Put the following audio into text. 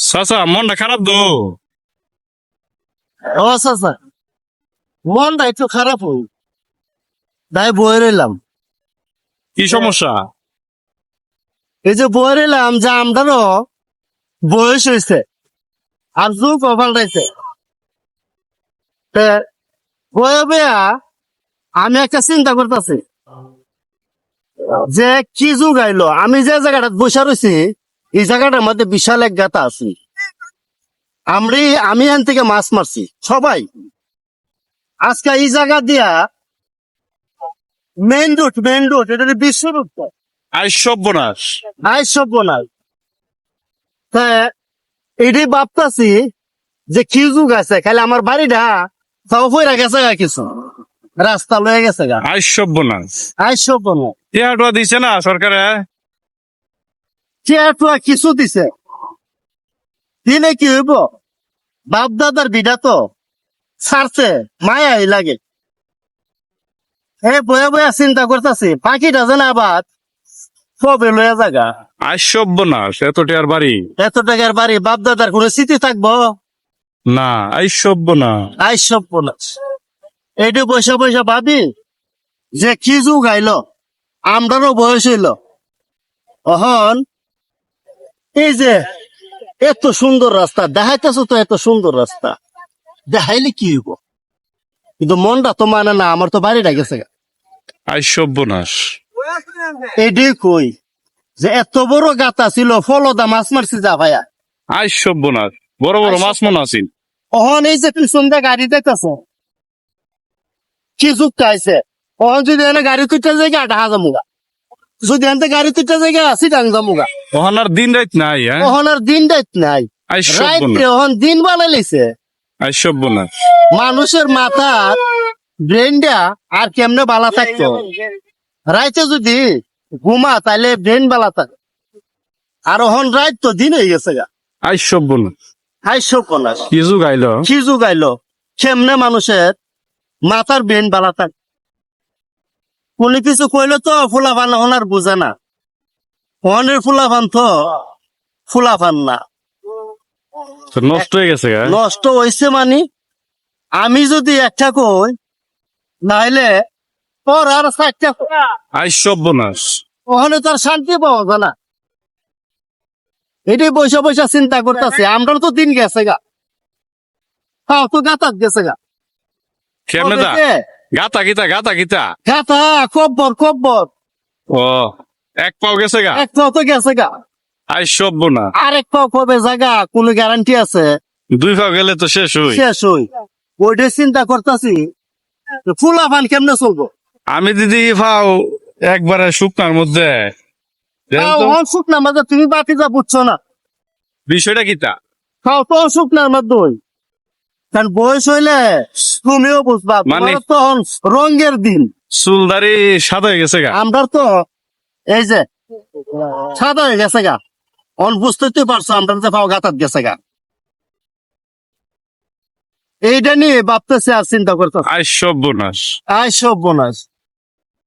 চাচা মনটা খারাপ তো? ও চাচা মনটা একটু খারাপ হই তাই বয়ে রইলাম। কি সমস্যা? এই যে বয়ে রইলাম যে আমরারও বয়স হয়েছে আর যুগ পাল্টাইছে তে বয়ে বেয়া আমি একটা চিন্তা করতেছি যে কি যুগ আইলো? আমি যে জায়গাটা বসে রয়েছি এই জায়গাটার মধ্যে বিশাল এক গাতা আছে। আমি আমি এখান থেকে মাছ মারছি সবাই। আজকে এই জায়গা দিয়া মেইন রুট মেইন রুট এটা বিশ্ব রুট এটাই ভাবতাছি যে কি যুগ আছে খালি আমার বাড়িটা তাও ফইরা গেছে গা কিছু। রাস্তা লয়ে গেছে গা। আই সর্বনাশ। আই সভ্য নাই দিছে না সরকারে? চেয়ারটুয়া কিছু দিছে। দিলে কি হইব? বাপ দাদার বিডা তো ছাড়ছে মায়াই লাগে। এ বয়ে বয়ে চিন্তা করতেছি পাখিটা যেন আবার সবে লয়ে জাগা? আই সর্বনাশ এত টিয়ার বাড়ি। এত টাকার বাড়ি বাপ দাদার কোনো স্মৃতি থাকব? না আই সর্বনাশ আই সর্বনাশ এইটু পয়সা পয়সা ভাবি যে কি যুগ আইলো আমরারও বয়স হইল। অহন এই যে এত সুন্দর রাস্তা দেখাইতেছ তো এত সুন্দর রাস্তা। দেখাইলে কি হইব? কিন্তু মনটা তো মানে না আমার তো বাড়িটা গেছে গা। আই সর্বনাশ। এইটাই কই যে এত বড় গাতা ছিল ফলদা মাছ মারছি যা ভাইয়া। আই সর্বনাশ। বড় বড় মাছ মনে আছেন অহন এই যে পিছন দিয়ে গাড়ি দেখতেছ? কি যুগ আইছে? অহন যদি এনে গাড়ি জায়গা আটা হাজার মুগা যদি এনতে গাড়ি তুইটা জায়গা সিটাং যামুগা ওখান আর দিন রাত নাই হ্যাঁ? অহন আর দিন রাত নাই। রাত অহন দিন বানাই লাইছে। আই সর্বনাশ মানুষের মাথার ব্রেনটা আর কেমনে বালা থাকতো? রাইতে যদি ঘুমা তাইলে ব্রেন বালা থাকে। আর অহন রাত তো দিন হয়ে গেছে গা। আই সর্বনাশ হাই সপনাশ কি যুগ আইলো? কি যুগাইলো কেমনে মানুষের মাথার ব্রেন বালা থাকে কোন কিছু কইলে তো ফুলাফান হনার বুঝে না। হনের ফুলাফান তো ফুলাফান না। নষ্ট হয়ে গেছে নষ্ট হয়েছে মানে আমি যদি একটা কই নাইলে তোর আর চারটা সর্বনাশ ওখানে তার শান্তি পাওয়া যায় না এটাই পয়সা পয়সা চিন্তা করতেছে আমরা তো দিন গেছে গা। তাও তো গাতাত গেছে গা? গাতা গিতা গাতা গিতা। গাতা কব্বর কব্বর। ও এক পাও গেছে গা? এক পাও তো গেছে গা। আই সর্বনাশ আরেক পাও কবে জায়গা কোনো গ্যারান্টি আছে? দুই পাও গেলে তো শেষ হই। শেষ হই। ওইটাই চিন্তা করতেছি ফুলা পান কেমনে চলবো? আমি দিদি পাও একবারে শুকনার মধ্যে। না মাঝে তুমি বাকি যা বুঝছ না। বিষয়টা কিতা খাও তো না মধ্যে কারণ বয়স হইলে তুমিও বুঝবা মানে- তখন রঙের দিন। চুলদারি সাদা হয়ে গেছে গা। আমরা তো এই যে সাদা হয়ে গেছে গা। অন বুঝতে পারছ আমরা যে পাও গাতাত গেছে গা। এইটা নিয়ে ভাবতেছে আর চিন্তা করতে সব বোনাস আয় সব বোনাস